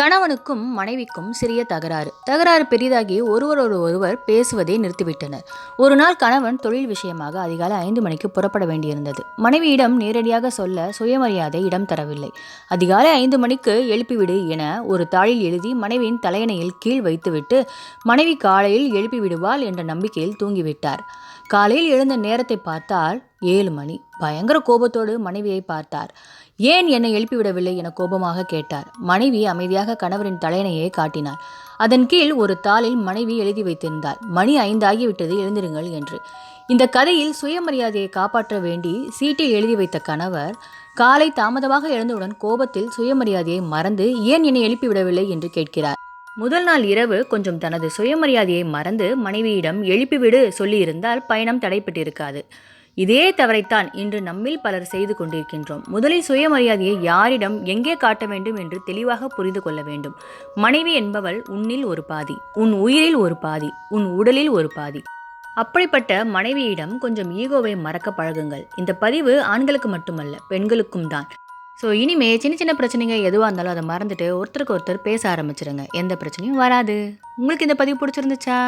கணவனுக்கும் மனைவிக்கும் சிறிய தகராறு. தகராறு பெரிதாகி ஒருவரோடு ஒருவர் பேசுவதை நிறுத்திவிட்டனர். ஒரு நாள் கணவன் தொழில் விஷயமாக அதிகாலை ஐந்து மணிக்கு புறப்பட வேண்டியிருந்தது. மனைவியிடம் நேரடியாக சொல்ல சுயமரியாதை இடம் தரவில்லை. அதிகாலை ஐந்து மணிக்கு எழுப்பிவிடு என ஒரு தாளில் எழுதி மனைவியின் தலையணையில் கீழ் வைத்துவிட்டு மனைவி காலையில் எழுப்பி விடுவாள் என்ற நம்பிக்கையில் தூங்கிவிட்டார். காலையில் எழுந்த நேரத்தை பார்த்தால் ஏழு மணி. பயங்கர கோபத்தோடு மனைவியை பார்த்தார். ஏன் என்னை எழுப்பிவிடவில்லை என கோபமாக கேட்டார். மனைவி அமைதியாக கணவரின் தலையணையை காட்டினார் அதன் கீழ் ஒரு தாளில் மனைவி எழுதி வைத்திருந்தார் மணி ஐந்தாகிவிட்டது எழுந்திருங்கள் என்று. இந்த கதையில் சுயமரியாதையை காப்பாற்ற வேண்டி சீட்டில் எழுதி வைத்த கணவர் காலை தாமதமாக எழுந்தவுடன் கோபத்தில் சுயமரியாதையை மறந்து ஏன் என்னை எழுப்பிவிடவில்லை என்று கேட்கிறார். முதல் நாள் இரவு கொஞ்சம் தனது சுயமரியாதையை மறந்து மனைவியிடம் எழுப்பிவிடு சொல்லியிருந்தால் பயணம் தடைப்பட்டிருக்காது. இதே தவறைத்தான் இன்று நம்மில் பலர் செய்து கொண்டிருக்கின்றோம். முதலில் சுயமரியாதையை யாரிடம் எங்கே காட்ட வேண்டும் என்று தெளிவாக புரிந்து கொள்ள வேண்டும். மனைவி என்பவள் உன்னில் ஒரு பாதி உன் உயிரில் ஒரு பாதி உன் உடலில் ஒரு பாதி. அப்படிப்பட்ட மனைவியிடம் கொஞ்சம் ஈகோவை மறக்க பழகுங்கள். இந்த பதிவு ஆண்களுக்கு மட்டுமல்ல பெண்களுக்கும் தான். ஸோ இனிமே சின்ன சின்ன பிரச்சனைங்க எதுவாக இருந்தாலும் அதை மறந்துட்டு ஒருத்தருக்கு ஒருத்தர் பேச ஆரம்பிச்சிருங்க. எந்த பிரச்சனையும் வராது. உங்களுக்கு இந்த பதிவு பிடிச்சிருந்துச்சா?